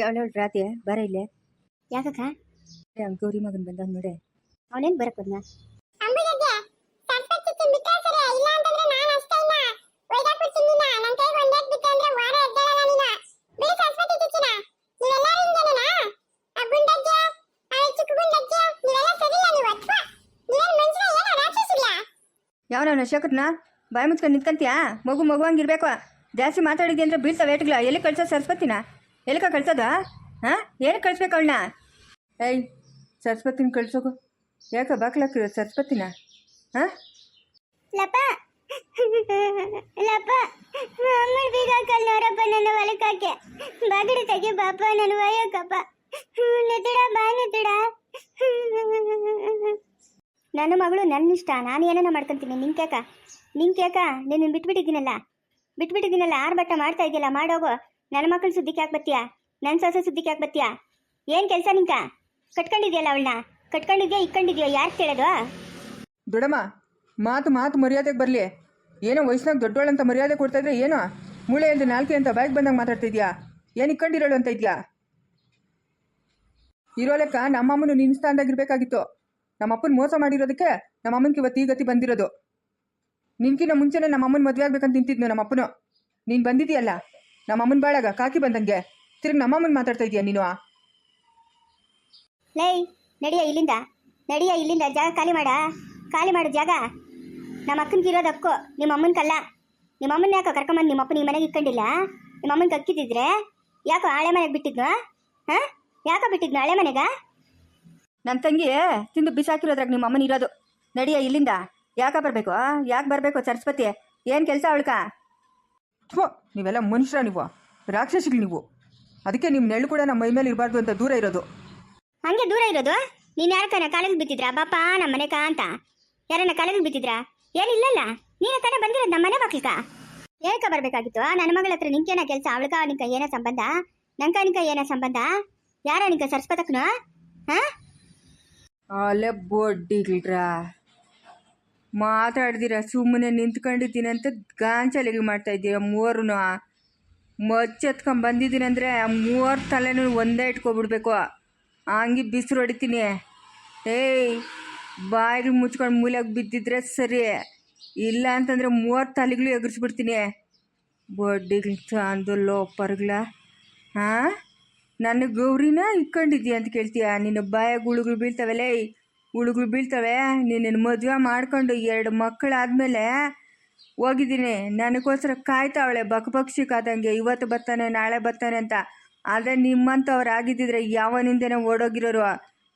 ಅವಳು ರಾತಿ ಬರ ಇಲ್ಲೇ. ಯಾಕಕ್ಕ? ಗೌರಿ ಮಗನ್ ಬಂದ ನೋಡೆ. ಅವನೇನ್ ಬರಕ್ ಬಂದ ಯಾವನವನ ಶೇಖರ್ನ ಬಾಯಿ ಮುಚ್ಕೊಂಡು ನಿಂತ್ಕಂತೀಯಾ? ಮಗು ಮಗುವಂಗಿರ್ಬೇಕು ಜಾಸ್ತಿ ಮಾತಾಡಿದ್ಯಂದ್ರೆ ಬೀಳ್ತಾವೆ ಎಲ್ಲಿ ಕಳ್ಸೋ ಸರಸ್ವತಿನ? ಎಲ್ಲಿಕ ಕಳ್ಸೋದ ಹಾಂ ಏನು ಕಳಿಸ್ಬೇಕು ಅವಳನ್ನ? ಏಯ್ ಸರಸ್ವತಿನ ಕಳ್ಸೋಗು. ಯಾಕೆ ಬಾಕ್ಲಾಕಿರೋ ಸರಸ್ವತಿನ? ಹಾಂ ಲಪ. ಲಪ. ಅಮ್ಮ ಬೀಗ ಕಲ್ಲೋರಪ್ಪ ನನ್ನ ಹೊಲಕ್ಕಾಕೆ ಬಾಗಿಲು ತೆಗಿ ಬಾಪ ನನ್ನ ಒಯ್ಯಕ್ಕಪ್ಪ ನೆತ್ತಿಡ ಬಾ ನೆತ್ತಿಡ ನನ್ನ ಮಗಳು ನನ್ನ ಇಷ್ಟ ನಾನು ಏನೇನ ಮಾಡ್ಕೊಂತೀನಿ ನಿಂಗೆ ಕೇಕ ನಿಂಗೆ ಕೇಕ ನಿನ್ನ ಬಿಟ್ಬಿಟ್ಟಿದ್ದೀನಲ್ಲ. ಬಿಟ್ಬಿಟ್ಟಿದ್ದೀನಲ್ಲ ಆರ್ಭಟ ಬಟ್ಟ ಮಾಡ್ತಾ ಇದೆಯಲ್ಲ ಮಾಡೋಗು. ನನ್ನ ಮಕ್ಕಳು ಸುದ್ದಿ ಯಾಕೆ ಬತ್ತೀಯಾ ನನ್ನ ಸೊಸೆ ಸುದ್ದಿ ಯಾಕೆ ಬತ್ತೀಯಾ ಏನು ಕೆಲಸ ನಿಂಕ ಕಟ್ಕೊಂಡಿದ್ಯಲ್ಲ ಅವಳನ್ನ? ಕಟ್ಕೊಂಡಿದ್ಯಾ, ಇಕ್ಕೊಂಡಿದ್ಯಾ? ಯಾರು ಕೇಳೋದು? ದೊಡಮ್ಮ ಮಾತು ಮಾತು ಮರ್ಯಾದೆಗೆ ಬರಲಿ. ಏನೋ ವಯಸ್ಸಿನಾಗ ದೊಡ್ಡೋಳಂತ ಮರ್ಯಾದೆ ಕೊಡ್ತಾ ಇದ್ರೆ ಏನೋ? ಮೂಳೆ ಅಂತ ನಾಲ್ಕೆ ಅಂತ ಬ್ಯಾಗ್ ಬಂದಾಗ ಮಾತಾಡ್ತಾ ಇದ್ಯಾ ಏನು ಇಕ್ಕೊಂಡಿರೋಳು ಅಂತ ಇದೆಯಾ? ಇರೋ ಲೆಕ್ಕ ನಮ್ಮಮ್ಮನು ನಿನ್ನ ಸ್ಥಾನದಾಗಿರ್ಬೇಕಾಗಿತ್ತು ನಮ್ಮಪ್ಪನ ಮೋಸ ಮಾಡಿರೋದಕ್ಕೆ ನಮ್ಮಮ್ಮನಿಗೆ ಇವತ್ತು ಈ ಗತಿ ಬಂದಿರೋದು. ನಿನ್ಕಿನ್ನ ಮುಂಚೆನೇ ನಮ್ಮಮ್ಮನ ಮದುವೆ ಆಗ್ಬೇಕಂತ ನಿಂತಿದ್ನು ನಮ್ಮಪ್ಪನು. ನೀನು ಬಂದಿದೆಯಲ್ಲ? ನಮ್ಮಮ್ಮನ ಬಾಳಾಗ ಕಾಕಿ ಬಂದಂಗೆ. ತಿರುಗಿ ನಮ್ಮಮ್ಮನ ಮಾತಾಡ್ತಾ ಇದೀಯಾ ನೀನು ಲೈ ನಡಿಯ ಇಲ್ಲಿಂದ? ನಡಿಯ ಇಲ್ಲಿಂದ ಜಾಗ ಖಾಲಿ ಮಾಡ. ಖಾಲಿ ಮಾಡು ಜಾಗ? ನಮ್ಮ ಅಕ್ಕನಿಗೆ ಇರೋದು ಅಕ್ಕು ನಿಮ್ಮ ಅಮ್ಮನ ನಿಮ್ಮ ಅಮ್ಮನ ಯಾಕೋ ಕರ್ಕೊಂಬಂದು ನಿಮ್ಮ ಅಪ್ಪನ ಈ ಮನೆಗೆ ಇಕ್ಕೊಂಡಿಲ್ಲ? ನಿಮ್ಮ ಅಮ್ಮನ ಕಕ್ಕಿದ್ದಿದ್ರೆ ಯಾಕೋ ಹಳೆ ಮನೆಗೆ ಬಿಟ್ಟಿದ್ನು? ಹಾಂ? ಯಾಕೋ ಬಿಟ್ಟಿದ್ನು ಹಳೆ ಮನೆಗ? ನನ್ನ ತಂಗಿ ತಿಂದು ಬಿಸಾಕಿರೋದ್ರಾಗ ನಿಮ್ಮ ಅಮ್ಮನ ಇರೋದು. ನಡಿಯ ಇಲ್ಲಿಂದ? ಯಾಕೆ ಬರಬೇಕು ಯಾಕೆ ಬರಬೇಕು ಸರಸ್ವತಿ? ಏನು ಕೆಲಸ ಅವಳ್ಕ ಥೋ ನೀವೆಲ್ಲ ಮನುಷ್ಯರ ನೀವು. ರಾಕ್ಷಸಿಗಳು ನೀವು. ಅದಕ್ಕೆ ನಿಮ್ಮ ನೆಳ್ಳು ಕೂಡ ನಮ್ಮ ಮೈ ಮೇಲೆ ಇರಬಾರ್ದು ಅಂತ ದೂರ ಇರೋದು. ಹಂಗೆ ದೂರ ಇರೋದು? ನೀನು ಯಾರಕ್ಕನ ಕಾಲಲ್ಲಿ ಬಿತ್ತಿದ್ರಾ ಬಾಪ ನಮ್ಮ ಮನೆಕ ಅಂತ. ಯಾರನ್ನ ಕಾಲಲ್ಲಿ ಬಿತ್ತಿದ್ರಾ ಏನಿಲ್ಲಲ್ಲ. ನೀನು ತಾನೇ ಬಂದಿರೋದು ನಮ್ಮ ಮನೆ ಬಾಕ್ಲಿಕ ಏನಕ್ಕ ಬರಬೇಕಾಗಿತ್ತು? ನನ್ನ ಮಗಳ ಹತ್ರ ನಿಂಕೇನ ಕೆಲಸ ಅವಳಕ ನಿಂಕ ಏನ ಸಂಬಂಧ? ನಂಕ ನಿಂಕ ಏನ ಸಂಬಂಧ? ಯಾರ ನಿಂಕ ಸರಸ್ವತಕ್ಕನು? ಹಾ? ಅಲೆ ಬೊಡ್ಡಿಗ್ರ ಮಾತಾಡ್ದಿರ? ಸುಮ್ಮನೆ ನಿಂತ್ಕೊಂಡಿದ್ದೀನಂತ ಗಾಂಚಲಿಗೆ ಮಾಡ್ತಾ ಇದ್ದೀರ ಮೂವರು ಬಂದಿದ್ದೀನಿ ಅಂದರೆ ಆ ಮೂವರು ತಲೆನೂ ಒಂದೇ ಇಟ್ಕೊಬಿಡ್ಬೇಕು. ಹಂಗೆ ಬಿಸಿರು ಹೊಡಿತೀನಿ. ಏಯ್ ಬಾಯಿಗೆ ಮುಚ್ಕೊಂಡು ಮೂಲೆಗೆ ಬಿದ್ದಿದ್ರೆ ಸರಿ. ಇಲ್ಲ ಅಂತಂದರೆ ಮೂವರು ತಲೆಗಳು ಎಗರಿಸ್ಬಿಡ್ತೀನಿ. ಬಡ್ಡಿಗಳು ತಂದು ಲೋಪರ್ಗಳ? ಹಾಂ? ನನ್ನ ಗೌರಿನ ಇಕ್ಕೊಂಡಿದ್ಯಾ ಅಂತ ಕೇಳ್ತೀಯ? ನಿನ್ನ ಬಾಯಾಗ ಗುಳುಗಳು ಬೀಳ್ತವೆಲೇ ಉಳುಗಳು ಬೀಳ್ತವೆ ನಿನ್ನ ಮದುವೆ ಮಾಡ್ಕೊಂಡು ಎರಡು ಮಕ್ಕಳಾದಮೇಲೆ ಹೋಗಿದ್ದೀನಿ. ನನಗೋಸ್ಕರ ಕಾಯ್ತಾವಳೆ, ಬಕ್ ಪಕ್ಷಿ ಕಾದಂಗೆ ಇವತ್ತು ಬರ್ತಾನೆ, ನಾಳೆ ಬರ್ತಾನೆ ಅಂತ. ಆದರೆ ನಿಮ್ಮಂಥವ್ರು ಆಗಿದ್ದಿದ್ರೆ ಯಾವನಿಂದನೇ ಓಡೋಗಿರೋರು.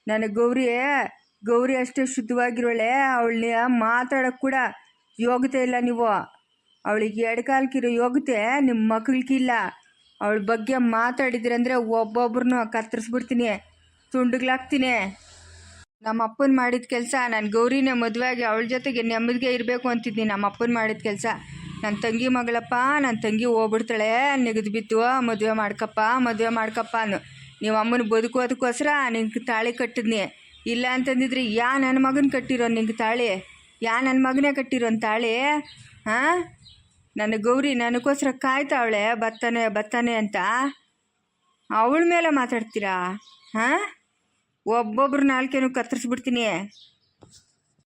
ನನ್ನ ಗೌರಿ ಗೌರಿ ಅಷ್ಟೇ ಶುದ್ಧವಾಗಿರೋಳೆ. ಅವಳನ್ನ ಮಾತಾಡೋಕ್ಕೆ ಕೂಡ ಯೋಗ್ಯತೆ ಇಲ್ಲ ನೀವು. ಅವಳಿಗೆ ಎಡಕಾಲ್ಕಿರೋ ಯೋಗ್ಯತೆ ನಿಮ್ಮ ಮಕ್ಕಳಿಗಿಲ್ಲ ಅವಳ ಬಗ್ಗೆ ಮಾತಾಡಿದ್ರಂದರೆ ಒಬ್ಬೊಬ್ರನ್ನೂ ಕತ್ತರಿಸ್ಬಿಡ್ತೀನಿ, ತುಂಡುಗ್ಲಾಕ್ತೀನಿ. ನಮ್ಮ ಅಪ್ಪನ ಮಾಡಿದ ಕೆಲಸ, ನಾನು ಗೌರಿನ ಆಗಿ ಅವಳ ಜೊತೆಗೆ ನೆಮ್ಮದಿಗೆ ಇರಬೇಕು ಅಂತಿದ್ದೀನಿ ನಮ್ಮ ಅಪ್ಪನ ಮಾಡಿದ ಕೆಲಸ ನನ್ನ ತಂಗಿ ಮಗಳಪ್ಪ ನನ್ನ ತಂಗಿ ಹೋಗ್ಬಿಡ್ತಾಳೆ, ನೆಗೆದು ಬಿತ್ತು ಮದುವೆ ಮಾಡ್ಕಪ್ಪ ಮದುವೆ ಮಾಡ್ಕಪ್ಪ ಅನ್ನು. ನೀವು ಅಮ್ಮನ ಬದುಕೋದಕ್ಕೋಸ್ಕರ ನಿಂಗೆ ತಾಳಿ ಕಟ್ಟಿದ್ನಿ. ಇಲ್ಲ ಅಂತಂದಿದ್ರೆ, ಯಾ ನನ್ನ ಮಗನ ಕಟ್ಟಿರೋ ನಿಂಗೆ ತಾಳಿ? ಯಾ ನನ್ನ ಮಗನೇ ಕಟ್ಟಿರೋನ್ ತಾಳಿ? ಹಾಂ ನನ್ನ ಗೌರಿ ನನಗೋಸ್ಕರ ಕಾಯ್ತಾವಳೆ, ಬತ್ತಾನೆ ಬತ್ತಾನೆ ಅಂತ. ಅವಳ ಮೇಲೆ ಮಾತಾಡ್ತೀರಾ? ಹಾಂ ಒಬ್ಬೊಬ್ರು ನಾಲ್ಕೇನು ಕತ್ತರಿಸ್ಬಿಡ್ತೀನಿ.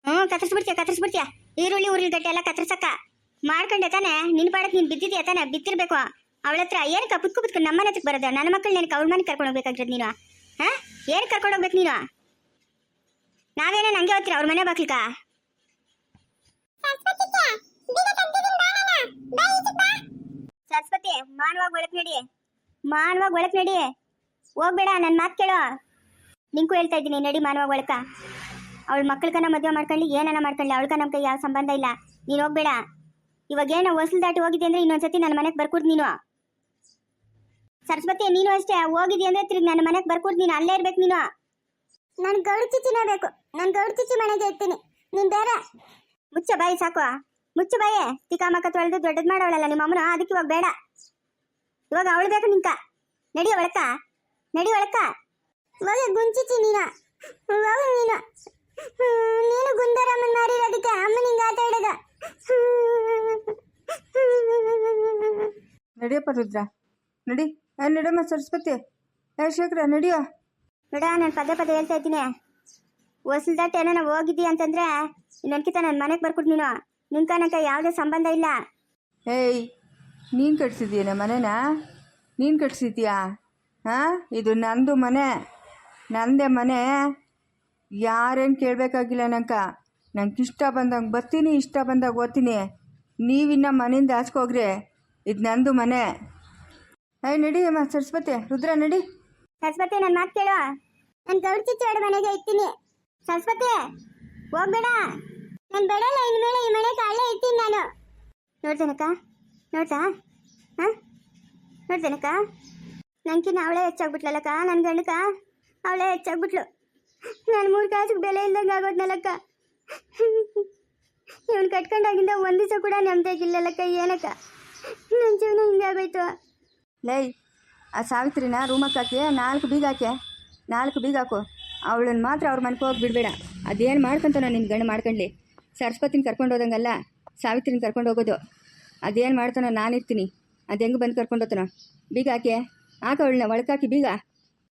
ಹ್ಞೂ, ಕತ್ತರಿಸ್ಬಿಡ್ತೀಯ ಕತ್ತರಿಸ್ಬಿಡ್ತೀಯ. ಈರುಳ್ಳಿ ಉರುಳಿಗಡ್ಡೆ ಎಲ್ಲ ಕತ್ತರಿಸಕ್ಕ. ಮಾಡ್ಕೊಂಡೆ ತಾನೆ, ನಿನ್ ಪಾಡಕ್ಕೆ ನೀನು ಬಿದ್ದಿದ್ಯಾ ತಾನೆ ಬಿತ್ತಿರ್ಬೇಕು ಅವಳ ಹತ್ರ ಏನಕ್ಕ ಪುತ್ಕು ಪುತ್ಕು ನಮ್ಮ ಹತ್ರಕ್ಕೆ ಬರೋದ, ನನ್ನ ಮಕ್ಕಳು ನನಗೆ ಅವ್ರ ಮನೆ ಕರ್ಕೊಂಡು ಹೋಗ್ಬೇಕಾಗಿರೋದು ನೀನು? ಹಾ? ಏನ್ ಕರ್ಕೊಂಡು ಹೋಗ್ಬೇಕು ನೀನು? ನಾವೇನೋ ನಂಗೆ ಹೋಗ್ತೀರ ಅವ್ರ ಮನೆ ಬಾಕ್ಲಿಕ್ಕ ಸರಸ್ವತಿ, ಮಾನವಾಗಿ ಒಳಕ್ ನಡಿ. ಮಾನವಾಗಿ ಒಳಕ್ ನಡಿ. ಹೋಗ್ಬೇಡ ನನ್ನ ಮಾತು ಕೇಳು. ನಿಂಗೂ ಹೇಳ್ತಾ ಇದ್ದೀನಿ ನಡಿ ಮಾನವ ಒಳಕ ಅವಳು ಮಕ್ಕಳಕನ ಮದುವೆ ಮಾಡ್ಕೊಳ್ಳಿ ಏನನ್ನ ಮಾಡ್ಕೊಳ್ಳಿ ಅವಳ್ಕ ನಮ್ಗೆ ಕೈ ಯಾವ ಸಂಬಂಧ ಇಲ್ಲ. ನೀನು ಹೋಗ್ಬೇಡ. ಇವಾಗ ಏನೋ ಹೊಸಲು ದಾಟಿ ಹೋಗಿದ್ದೆ ಅಂದ್ರೆ ಇನ್ನೊಂದ್ಸತಿ ನನ್ನ ಮನೆಗೆ ಬರ್ಕೊಡ್ ನೀನು. ಸರಸ್ವತಿ ನೀನು ಅಷ್ಟೇ ಹೋಗಿದ್ಯಾ ಅಂದ್ರೆ ತಿರುಗಿ ನನ್ನ ಮನೆಗೆ ಬರ್ಕೊಡ್ ನೀನು ಅಲ್ಲೇ ಇರ್ಬೇಕು ನೀನು. ನಾನು ಗೌಡ ಚಿಚ್ಚಿನೇ ಬೇಕು ನಾನು ಗೌಡ ಚಿಚ್ಚಿ ಮನೆಗೆ ಇರ್ತೀನಿ. ನೀನು ಬೇರೆ? ಮುಚ್ಚ ಬಾಯಿ ಸಾಕು. ಮುಚ್ಚ ಬಾಯಿ. ತಿಕಾಮಕ ತೊಳೆದು ದೊಡ್ಡದ್ ಮಾಡೋಳಲ್ಲ ನಿಮ್ಮ ಅಮ್ಮನ ಅದಕ್ಕೆ ಇವಾಗ ಬೇಡ. ಇವಾಗ ಅವಳು ಬೇಕು ನಿಂಕ. ನಡಿ ಒಳಕ ನಡಿ ಒಳಕ ಮಗ ಗುಂಚಿಚಿ ನೀನ. ಹೋಗು ನೀನು. ಗುಂಡರಾಮನ್ ನೀನು ಅದಕ್ಕೆ ಮಾರಿರೋದಕ್ಕೆ ಅಮ್ಮ ನಿಂಗೆ ಆಟ ಆಡೋದ. ನಡಿಯಪ್ಪ ರುದ್ರ. ನಡಿ. ಏ ನಡಮ್ಮ ಸರಸ್ವತಿ. ಏ ಶೇಖರ ನಡಿಯೋ. ನೋಡ ನಾನು ಪದೇ ಪದೇ ಹೇಳ್ತಾ ಇದ್ದೀನಿ. ಹೊಸಲ್ದಟ್ಟು ಏನೋ ಹೋಗಿದ್ದಿ ಅಂತಂದ್ರೆ ನನ್ಕಿತ ನನ್ನ ಮನೆಗೆ ಬರ್ಕೊಟ್ ನೀನು. ನಿನ್ ಕನಕ ಯಾವುದೇ ಸಂಬಂಧ ಇಲ್ಲ. ಏಯ್ ನೀನು ಕಟ್ಸಿದ್ದೀಯ ಮನೇನ? ನೀನು ಕಟ್ಸಿದ್ಯಾ ಹಾಂ ಇದು ನಂದು ಮನೆ. ನಂದೇ ಮನೆ, ಯಾರೇನು ಕೇಳಬೇಕಾಗಿಲ್ಲ ನಂಕ ನಂಗೆ ಇಷ್ಟ ಬಂದಂಗೆ ಬರ್ತೀನಿ, ಇಷ್ಟ ಬಂದಾಗ ಓದ್ತೀನಿ. ನೀವಿನ್ನ ಮನೆಯಿಂದ ಆಚೆಗೋಗ್ರಿ ಇದು ನಂದು ಮನೆ. ಏಯ್ ನಡಿ ಅಮ್ಮ, ಸರಸ್ವತಿ, ರುದ್ರ, ನಡಿ. ಸರಸ್ವತಿ ನನ್ನ ಮಾತು ಕೇಳು. ನಾನು ಗೌಡ ಎರಡು ಮನೆಗೆ ಇರ್ತೀನಿ. ಸರಸ್ವತಿ, ಹೋಗ್ಬೇಡ. ನಾನು ಬೇಡಲ್ಲ ಇನ್ಮೇಲೆ ಈ ಮನೆ ಕಾಳೆ ಇರ್ತೀನಿ ನಾನು. ನೋಡ್ತೇನಕ್ಕ ನೋಡ್ತಾ? ಹಾಂ? ನೋಡ್ತೇನಕ್ಕ ನನಗಿನ್ನ ಅವಳೇ ಹೆಚ್ಚಾಗ್ಬಿಟ್ಲಲ್ಲಕ್ಕ ನನ್ನ ಗಂಡಕ? ಅವಳೇ ಹೆಚ್ಚಾಗ್ಬಿಟ್ಲು ನಾನು ಮೂರು ಕಾಸಿಗೆ ಬೆಲೆ ಇಲ್ದಂಗೆ ಆಗೋದ್ನಲ್ಲಕ್ಕ. ಇವನು ಕಟ್ಕೊಂಡಾಗಿಂದ ಒಂದು ದಿವಸ ಕೂಡ ನೆಮ್ಮದಿಯಾಗಿಲ್ಲಲ್ಲಕ್ಕ ಏನಕ್ಕ. ನನ್ನ ಜೀವನ ಹಿಂಗಾಗೋಯ್ತು ಲೈ, ಆ ಸಾವಿತ್ರಿನ ರೂಮಕ್ಕೆ ಹಾಕಿ ನಾಲ್ಕು ಬೀಗ ಹಾಕಿ ನಾಲ್ಕು ಬೀಗ ಹಾಕು. ಅವಳನ್ನ ಮಾತ್ರ ಅವ್ರ ಮನೆಗೆ ಹೋಗಿ ಬಿಡಬೇಡ. ಅದೇನು ಮಾಡ್ಕೊಂತಾನೋ ನಿನ್ನ ಗಂಡು ಮಾಡ್ಕೊಂಡ್ಲಿ. ಸರಸ್ವತಿನ ಕರ್ಕೊಂಡು ಹೋದಂಗಲ್ಲ, ಸಾವಿತ್ರಿನ ಕರ್ಕೊಂಡು ಹೋಗೋದು. ಅದೇನು ಮಾಡ್ತಾನೋ ನಾನಿರ್ತೀನಿ ಅದು ಹೆಂಗೆ ಬಂದು ಕರ್ಕೊಂಡು ಹೋಗ್ತಾನೋ ಬೀಗ ಹಾಕಿ ಹಾಕ ಅವಳನ್ನ ಒಳಕಾಕಿ ಬೀಗ.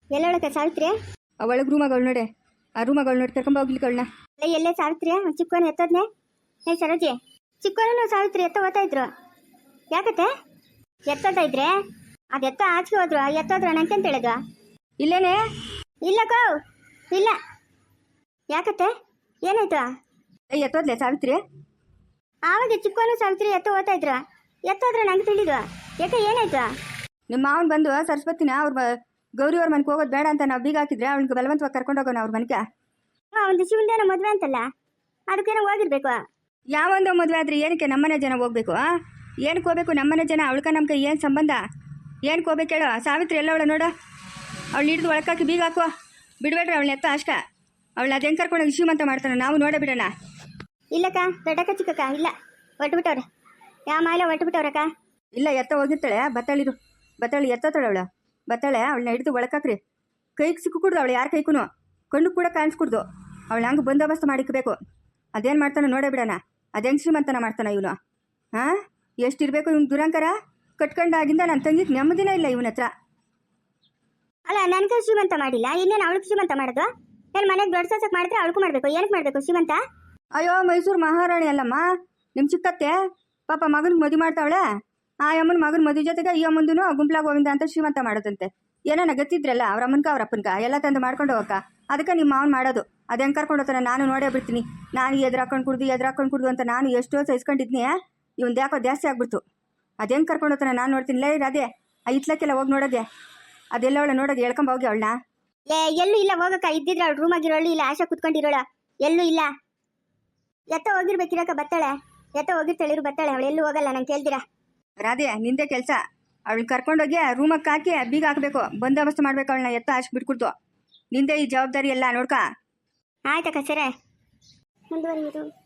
ಎಲ್ಲೊಳಕ ಸಾವಿತ್ರಿ? ಆ ಒಳಗೆ ರೂಮಾಗ ಅವಳು ನೋಡೆ. ಆ ರೂಮಗಳು ನೋಡಿ ಕರ್ಕೊಂಬ ಹೋಗ್ಲಿಕ್ಕೆ ಅವಳನ್ನ ಅಲ್ಲ ಎಲ್ಲೇ ಸಾವಿತ್ರಿ? ಚಿಕ್ಕವನು ಎತ್ತದ್ನೆ? ಹೇ ಸರೋಜಿ ಚಿಕ್ಕವನು ಸಾವಿತ್ರಿ ಎತ್ತ ಓದ್ತಾ ಇದ್ರು? ಯಾಕತ್ತೆ? ಎತ್ತೋತಾ ಇದ್ರೆ? ಅದು ಎತ್ತ ಆಚೆಗೆ ಹೋದ್ರು ಎತ್ತೋದ್ರ ನಂಗೆಂತ ಹೇಳಿದ್ವ ಇಲ್ಲೇನೆ? ಇಲ್ಲ ಕೋ ಇಲ್ಲ. ಯಾಕತ್ತೆ? ಏನಾಯ್ತು? ಎತ್ತೋದ್ಲೆ ಸಾವಿತ್ರಿ? ಆವಾಗ ಚಿಕ್ಕವನು ಸಾವಿತ್ರಿ ಎತ್ತ ಓದ್ತಾ ಇದ್ರು? ಎತ್ತೋದ್ರ ನಂಗೆ ತಿಳಿದ್ವ ಯಾಕೆ ಏನಾಯ್ತು? ನಿಮ್ಮ ಮಾವನ್ ಬಂದು ಸರಸ್ವತಿನ ಅವ್ರ ಗೌರಿ ಅವ್ರ ಮನೆಗೆ ಹೋಗೋದು ಬೇಡ ಅಂತ ನಾವು ಬೀಗ ಹಾಕಿದ್ರೆ ಅವಳಿಗೆ ಬಲವಂತವಾಗಿ ಕರ್ಕೊಂಡು ಹೋಗೋಣ ಅವ್ರ ಮನೆಗೆ. ಒಂದು ಶಿವಂದೇನ ಮದುವೆ ಅಂತಲ್ಲ? ಅದಕ್ಕೇನೋ ಹೋಗಿರ್ಬೇಕು. ಯಾವೊಂದು ಮದುವೆ ಆದ್ರೆ ಏನಕ್ಕೆ ನಮ್ಮನೆ ಜನ ಹೋಗ್ಬೇಕು ಆ? ಏನಕ್ಕೆ ಹೋಗ್ಬೇಕು ನಮ್ಮನೆ ಜನ ಅವಳ್ಕ ನಮ್ಗೆ ಏನು ಸಂಬಂಧ? ಏನಕ್ಕೆ ಹೋಗ್ಬೇಕು ಹೇಳೋ ಸಾವಿತ್ರಿ ಎಲ್ಲ ಅವಳು ನೋಡು. ಅವಳು ಹಿಡಿದು ಒಳಕಾಕಿ ಬೀಗ ಹಾಕುವ. ಬಿಡ್ಬೇಡ್ರಿ ಅವಳನ್ನ ಎತ್ತ ಅಷ್ಟ. ಅವಳು ಅದು ಹೆಂಗೆ ಕರ್ಕೊಂಡು ಅಂತ ಮಾಡ್ತಾನೆ ನಾವು ನೋಡೇ ಬಿಡೋಣ. ಇಲ್ಲಕ್ಕ ದೊಡ್ಡಕ್ಕ ಚಿಕ್ಕಕ್ಕ ಇಲ್ಲ. ಒಟ್ಬಿಟ್ಟವ್ರೆ. ಯಾವ ಮಾಲೆ ಒಟ್ಬಿಟ್ಟವ್ರಕ್ಕ? ಇಲ್ಲ ಎತ್ತ ಹೋಗಿರ್ತಾಳೆ. ಬತ್ತಳಿರು. ಬತ್ತಾಳಿ ಎತ್ತೋತಾಳೆ ಅವಳು. ಬತ್ತಾಳೆ ಅವಳನ್ನ ಹಿಡಿದು ಒಳಕಾಕ್ರಿ ಕೈಗೆ ಸಿಕ್ಕು ಕುಡ್ದು ಅವಳು ಯಾರ ಕೈಗೂ ಕಣ್ಣು ಕೂಡ ಕಾಣಿಸ್ಕೊಡ್ದು ಅವಳು ಹಂಗೆ ಬಂದೋಬಸ್ತ್ ಮಾಡಿಕ್ಬೇಕು ಅದೇನು ಮಾಡ್ತಾನೆ ನೋಡೇ ಬಿಡೋಣ. ಅದೇನು ಶ್ರೀಮಂತನ ಮಾಡ್ತಾನೆ ಇವನು? ಹಾಂ? ಎಷ್ಟಿರಬೇಕು ಇವ್ನು ದುರಂಕರ? ಕಟ್ಕೊಂಡಾಗಿಂದ ನನ್ನ ತಂಗಿಗೆ ನೆಮ್ಮದಿನೇ ಇಲ್ಲ ಇವನ ಹತ್ರ. ಅಲ್ಲ ನನಗೆ ಶ್ರೀಮಂತ ಮಾಡಿಲ್ಲ? ಇನ್ನೇನು ಅವಳಿಗೆ ಶ್ರೀಮಂತ ಮಾಡೋದು? ನನ್ನ ಮನೆಗೆ ದೊಡ್ಡ ಸಸಕ್ಕೆ ಮಾಡಿದ್ರೆ ಅವಳಿಗೂ ಮಾಡಬೇಕು. ಏನಕ್ಕೆ ಮಾಡಬೇಕು? ಶ್ರೀಮಂತ? ಅಯ್ಯೋ ಮೈಸೂರು ಮಹಾರಾಣಿ ಅಲ್ಲಮ್ಮ. ನಿಮ್ಮ ಚಿಕ್ಕತ್ತೆ? ಪಾಪ ಮಗನಿಗೆ ಮದುವೆ ಮಾಡ್ತಾವಳೆ? ಆ ಅಮ್ಮನ ಮಗನ ಮದುವೆ ಜೊತೆಗೆ ಈ ಅಮ್ಮಂದು ಗುಂಪ್ಲ ಗೋವಿಂದ ಅಂತ ಶ್ರೀಮಂತ ಮಾಡೋದಂತೆ. ಏನಾನ ಗೊತ್ತಿದ್ರಲ್ಲ ಅವ್ರ ಅಮ್ಮನ್ಕ ಅವ್ರ ಅಪ್ಪನ್ಕ, ಎಲ್ಲ ತಂದು ಮಾಡ್ಕೊಂಡು ಹೋಗಕ್ಕ. ಅದಕ್ಕೆ ನಿಮ್ಮ ಮಾವನ್ ಮಾಡೋದು. ಅದು ಹೆಂಗೆ ಕರ್ಕೊಂಡು ಹೋಗ್ತಾನೆ? ನಾನು ನೋಡೇ ಬಿಡ್ತೀನಿ. ನಾನು ಎದುರು ಹಾಕೊಂಡು ಕುಡ್ದು ಎದುರು ಹಾಕೊಂಡು ಕುಡ್ದು ಅಂತ ನಾನು ಎಷ್ಟೋ ಸಹಿಸ್ಕೊಂಡಿದ್ನಿ ಇವ್ನು ಯಾಕೋ ಜಾಸ್ತಿ ಆಗ್ಬಿಡ್ತು. ಅದು ಹೆಂಗ್ ಕರ್ಕೊಂಡು ಹೋಗ್ತಾನೆ ನಾನು ನೋಡ್ತೀನಿ. ಲೇ ಅದೇ ಆ ಇತ್ಲಕ್ಕೆಲ್ಲ ಹೋಗಿ ನೋಡೋದೆ ಅದೆಲ್ಲ ಅವಳ ನೋಡೋದು ಹೇಳ್ಕೊಂಬ ಹೋಗಿ ಅವಳನ್ನ. ಏ ಎಲ್ಲೂ ಇಲ್ಲ ಹೋಗಕ್ಕ. ಇದ್ದಿದ್ರೆ ಅವಳು ರೂಮ್ ಆಗಿರೋಳು, ಇಲ್ಲ ಆಶಾ ಕುತ್ಕೊಂಡಿರೋಳ. ಎಲ್ಲೂ ಇಲ್ಲ. ಎತ್ತ ಹೋಗಿರ್ಬೇಕಿರಕ್ಕ ಬತ್ತಾಳೆ. ಎತ್ತ ಹೋಗಿರ್ತಾಳಿರು ಬತ್ತಾಳೆ. ಅವಳು ಎಲ್ಲೂ ಹೋಗಲ್ಲ, ನಂಗೆ ಕೇಳ್ತೀರಾ? ರಾಧೆ, ನಿಂದೆ ಕೆಲಸ. ಅವಳು ಕರ್ಕೊಂಡೋಗಿ ರೂಮಕ್ಕೆ ಹಾಕಿ ಬೀಗ ಹಾಕಬೇಕು. ಬಂದೋಬಸ್ತ್ ಮಾಡ್ಬೇಕು ಅವಳನ್ನ ಎತ್ತ ಹಾಕಿ ಬಿಟ್ಕೊಡ್ತು ನಿಂದೆ ಈ ಜವಾಬ್ದಾರಿ ಎಲ್ಲ ನೋಡ್ಕ. ಆಯ್ತಕ್ಕ ಸರಿ. ಮುಂದುವರಿಯುವುದು.